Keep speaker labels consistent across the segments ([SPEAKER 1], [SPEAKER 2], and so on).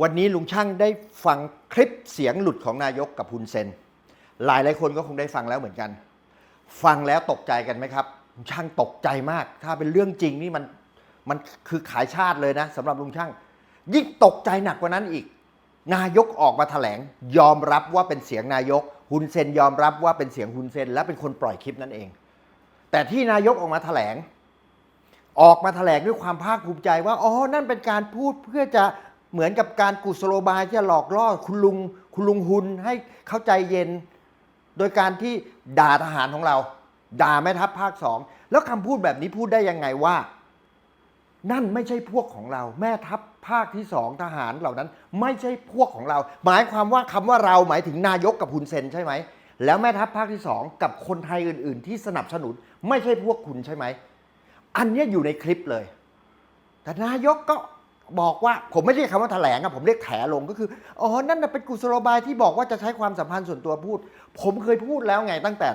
[SPEAKER 1] วันนี้ลุงช่างได้ฟังคลิปเสียงหลุดของนายกกับฮุนเซน หลายหลายคนก็คงได้ฟังแล้วเหมือนกัน ฟังแล้วตกใจกันไหมครับ ช่างตกใจมาก ถ้าเป็นเรื่องจริงนี่มันมันคือขายชาติเลยนะสำหรับลุงช่าง ยิ่งตกใจหนักกว่านั้นอีก นายกออกมาแถลง ยอมรับว่าเป็นเสียงนายกฮุนเซนยอมรับว่าเป็นเสียงฮุนเซน และเป็นคนปล่อยคลิปนั่นเอง แต่ที่นายกออกมาแถลง ออกมาแถลงด้วยความภาคภูมิใจว่าอ๋อนั่นเป็นการพูดเพื่อจะ เหมือนกับการกุศโลบายที่หลอกล่อคุณลุงคุณลุงหุนให้เข้าใจเย็น โดยการที่ด่าทหารของเรา ด่าแม่ทัพภาคสองแล้วคำพูดแบบนี้พูดได้ยังไงว่า นั่นไม่ใช่พวกของเรา แม่ทัพภาคที่สองทหารเหล่านั้น ไม่ใช่พวกของเรา หมายความว่าคำว่าเราหมายถึงนายกกับฮุนเซนใช่ไหมแล้วแม่ทัพภาคที่สองกับคนไทยอื่น ๆ ที่สนับสนุนไม่ใช่พวกคุณใช่ไหมอันนี้อยู่ในคลิปเลย แต่นายกก็ บอกว่าผมไม่เรียกคำว่าแถลงอะผมเรียกแถลงก็คืออ๋อนั่นนะเป็นกุศโลบายที่บอกว่าจะใช้ความสัมพันธ์ส่วนตัวพูด ผมเคยพูดแล้วไงตั้งแต่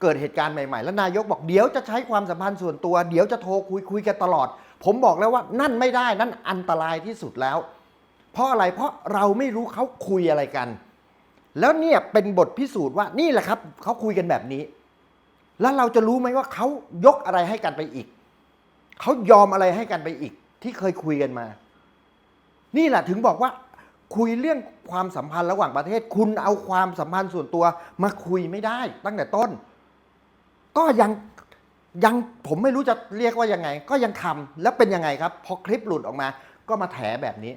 [SPEAKER 1] เกิดเหตุการณ์ใหม่ๆ แล้วนายกบอกเดี๋ยวจะใช้ความสัมพันธ์ส่วนตัว เดี๋ยวจะโทรคุยคุยกันตลอด ผมบอกแล้วว่านั่นไม่ได้นั่นอันตรายที่สุดแล้ว เพราะอะไรเพราะเราไม่รู้เขาคุยอะไรกัน แล้วเนี่ยเป็นบทพิสูจน์ว่านี่แหละครับเขาคุยกันแบบนี้ แล้วเราจะรู้ไหมว่าเขายกอะไรให้กันไปอีกเขายอมอะไรให้กันไปอีกที่เคยคุยกันมา นี่แหละถึงบอกว่าคุยเรื่องความสัมพันธ์ระหว่างประเทศ คุณเอาความสัมพันธ์ส่วนตัวมาคุยไม่ได้ ตั้งแต่ต้น ก็ยังยังผมไม่รู้จะเรียกว่ายังไง ก็ยังทำแล้วเป็นยังไงครับ พอคลิปหลุดออกมา ก็มาแถแบบนี้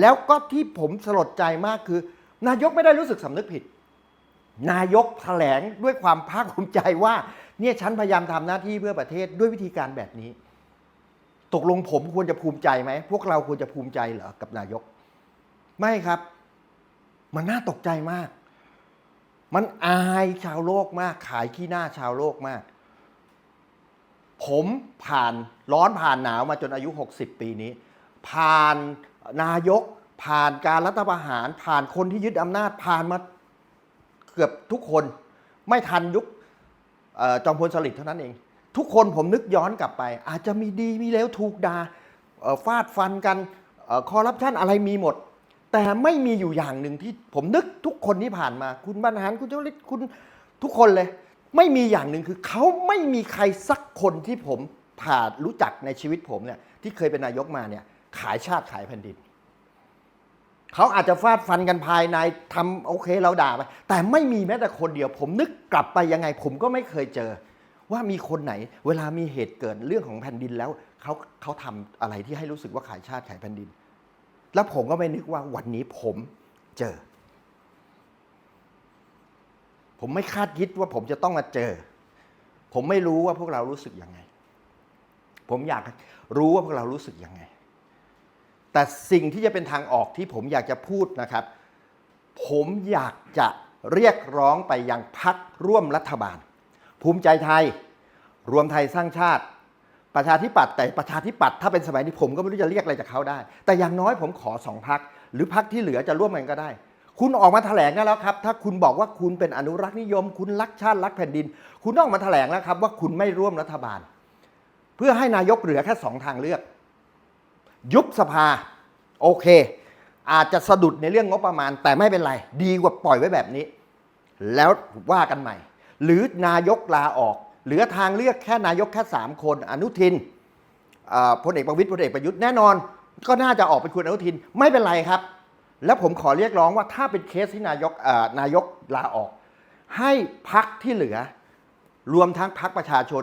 [SPEAKER 1] แล้วก็ที่ผมสลดใจมากคือ นายกไม่ได้รู้สึกสำนึกผิด นายกแถลงด้วยความภาคภูมิใจว่า เนี่ยฉันพยายามทำหน้าที่เพื่อประเทศด้วยวิธีการแบบนี้ ตกลงผมควรจะภูมิใจไหม พวกเราควรจะภูมิใจเหรอกับนายก ไม่ครับ มันน่าตกใจมาก มันอายชาวโลกมาก ขายขี้หน้าชาวโลกมาก ผมผ่านร้อนผ่านหนาวมาจนอายุ 60 ปีนี้ ผ่านนายก ผ่านการรัฐประหาร ผ่านคนที่ยึดอำนาจผ่านมาเกือบทุกคน ไม่ทันยุคจอมพลสฤษดิ์เท่านั้นเอง ทุกคนผมนึกย้อนกลับไป อาจจะมีดีมีแล้วถูกดา่าฟาดฟันกันคอร์รัปชันอะไรมีหมด แต่ไม่มีอยู่อย่างหนึ่งที่ผมนึกทุกคนที่ผ่านมา คุณบรรหารคุณเจ้าฤทธิ์คุณทุกคนเลย ไม่มีอย่างหนึ่งคือเขาไม่มีใครสักคนที่ผมผ่านรู้จักในชีวิตผมเนี่ยที่เคยเป็นนายกมาเนี่ยขายชาติขายแผ่นดินเขาอาจจะฟาดฟันกันภายในทำโอเคเราด่าไปแต่ไม่มีแม้แต่คนเดียว ผมนึกกลับไปยังไงผมก็ไม่เคยเจอ ว่ามีคนไหน เวลามีเหตุเกิดเรื่องของแผ่นดินแล้วเขาเขาทำอะไรที่ให้รู้สึกว่าขายชาติขายแผ่นดิน แล้วผมก็ไม่นึกว่าวันนี้ผมเจอ ผมไม่คาดคิดว่าผมจะต้องมาเจอ ผมไม่รู้ว่าพวกเรารู้สึกยังไง ผมอยากรู้ว่าพวกเรารู้สึกยังไง แต่สิ่งที่จะเป็นทางออกที่ผมอยากจะพูดนะครับ ผมอยากจะเรียกร้องไปยังพักร่วมรัฐบาล ภูมิใจไทย รวมไทยสร้างชาติ ประชาธิปัตย์แต่ประชาธิปัตย์ถ้าเป็นสมัยนี้ผมก็ไม่รู้จะเรียกอะไรจากเขาได้ แต่อย่างน้อยผมขอสองพักหรือพักที่เหลือจะร่วมกันก็ได้ คุณออกมาแถลงได้แล้วครับ ถ้าคุณบอกว่าคุณเป็นอนุรักษ์นิยม คุณรักชาติรักแผ่นดิน คุณต้องออกมาแถลงแล้วครับ ว่าคุณไม่ร่วมรัฐบาล เพื่อให้นายกเหลือแค่สองทางเลือก ยุบสภาโอเค อาจจะสะดุดในเรื่องงบประมาณ แต่ไม่เป็นไร ดีกว่าปล่อยไว้แบบนี้ แล้วว่ากันใหม่ หรือนายกลาออก เหลือทางเลือกแค่นายกแค่ 3 คน อนุทินพลเอกประวิตยพลเอกประยุทธ์แน่นอน ก็น่าจะออกเป็นคุณอนุทินไม่เป็นไรครับ แล้วผมขอเรียกร้องว่าถ้าเป็นเคสที่นายกนายกลาออก ให้พักที่เหลือ รวมทั้งพักประชาชน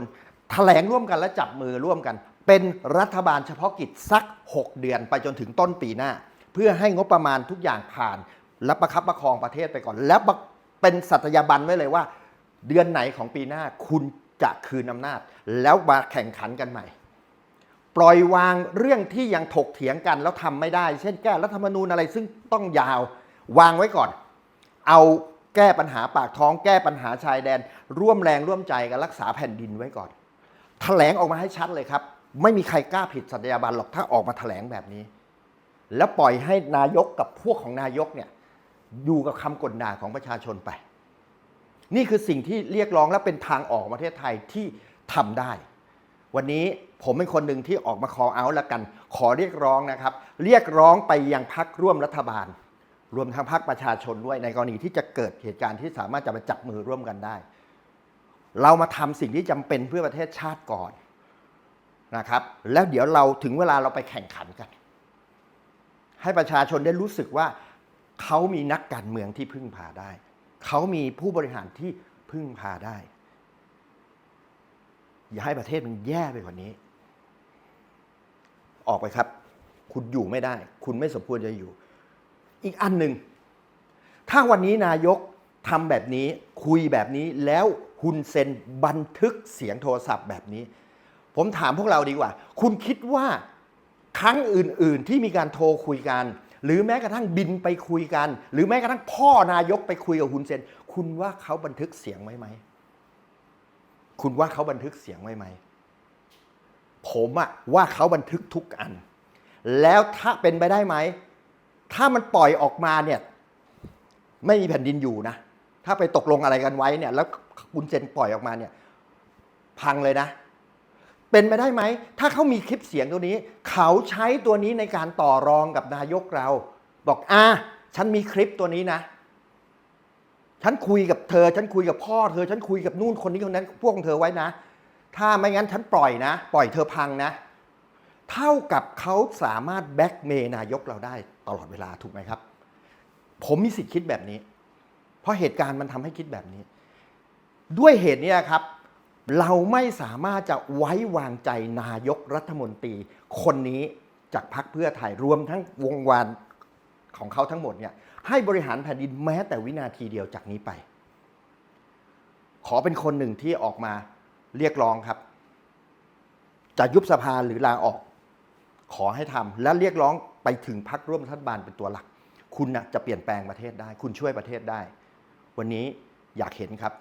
[SPEAKER 1] แถลงร่วมกันและจับมือร่วมกัน เป็นรัฐบาลเฉพาะกิจสัก 6 เดือนไปจนถึงต้นปีหน้า เพื่อให้งบประมาณทุกอย่างผ่าน และประคับประคองประเทศไปก่อน แล้วเป็นสัตยาบันไว้เลยว่า เดือนไหนของปีหน้าคุณจะคืนอำนาจ แล้วมาแข่งขันกันใหม่ ปล่อยวางเรื่องที่ยังถกเถียงกันแล้วทำไม่ได้ เช่นแก้รัฐธรรมนูญอะไรซึ่งต้องยาว วางไว้ก่อน เอาแก้ปัญหาปากท้อง แก้ปัญหาชายแดน ร่วมแรงร่วมใจกันรักษาแผ่นดินไว้ก่อนแถลงออกมาให้ชัดเลยครับ ไม่มีใครกล้าผิดสัตยาบันหรอกถ้าออกมาแถลงแบบนี้ แล้วปล่อยให้นายกกับพวกของนายกเนี่ยอยู่กับคำกลด่าของประชาชนไป นี่คือสิ่งที่เรียกร้องและเป็นทางออกประเทศไทยที่ทำได้ วันนี้ผมเป็นคนหนึ่งที่ออกมา call out แล้วกัน ขอเรียกร้องนะครับ เรียกร้องไปยังพักร่วมรัฐบาล รวมทั้งพักประชาชนด้วยในกรณีที่จะเกิดเหตุการณ์ที่สามารถจะมาจับมือร่วมกันได้ เรามาทำสิ่งที่จำเป็นเพื่อประเทศชาติก่อนนะครับ แล้วเดี๋ยวเราถึงเวลาเราไปแข่งขันกัน ให้ประชาชนได้รู้สึกว่าเขามีนักการเมืองที่พึ่งพาได้ เขามีผู้บริหารที่พึ่งพาได้ อย่าให้ประเทศมันแย่ไปกว่านี้ ออกไปครับ คุณอยู่ไม่ได้ คุณไม่สมควรจะอยู่ อีกอันหนึ่ง ถ้าวันนี้นายกทำแบบนี้คุยแบบนี้แล้วฮุนเซนบันทึกเสียงโทรศัพท์แบบนี้ ผมถามพวกเราดีกว่า คุณคิดว่าครั้งอื่น ๆ ที่มีการโทรคุยกัน หรือแม้กระทั่งบินไปคุยกัน หรือแม้กระทั่งพ่อนายกไปคุยกับฮุนเซน คุณว่าเขาบันทึกเสียงไว้ไหม คุณว่าเขาบันทึกเสียงไว้ไหม ผมอะว่าเขาบันทึกทุกอัน แล้วถ้าเป็นไปได้ไหม ถ้ามันปล่อยออกมาเนี่ย ไม่มีแผ่นดินอยู่นะ ถ้าไปตกลงอะไรกันไว้เนี่ย แล้วคุณเซนปล่อยออกมาเนี่ย พังเลยนะ เป็นไปได้ไหม ถ้าเขามีคลิปเสียงตัวนี้ เขาใช้ตัวนี้ในการต่อรองกับนายกเรา บอกอะฉันมีคลิปตัวนี้นะ ฉันคุยกับเธอ ฉันคุยกับพ่อเธอ ฉันคุยกับนู่นคนนี้คนนั้น พวกของเธอไว้นะ ถ้าไม่งั้นฉันปล่อยนะ ปล่อยเธอพังนะ เท่ากับเขาสามารถแบ็กเมย์นายกเราได้ตลอดเวลาถูกไหมครับ ผมมีสิทธิ์คิดแบบนี้ เพราะเหตุการณ์มันทำให้คิดแบบนี้ ด้วยเหตุนี้ครับ เราไม่สามารถจะไว้วางใจนายกรัฐมนตรี คนนี้จากพรรคเพื่อไทยรวมทั้งวงวานของเขาทั้งหมดเนี่ยให้บริหารแผ่นดินแม้แต่วินาทีเดียวจากนี้ไป ขอเป็นคนหนึ่งที่ออกมาเรียกร้องครับ จะยุบสภาหรือลาออก ขอให้ทำและเรียกร้องไปถึงพักร่วมรัฐบาลเป็นตัวหลัก คุณนะจะเปลี่ยนแปลงประเทศได้ คุณช่วยประเทศได้ วันนี้อยากเห็นครับ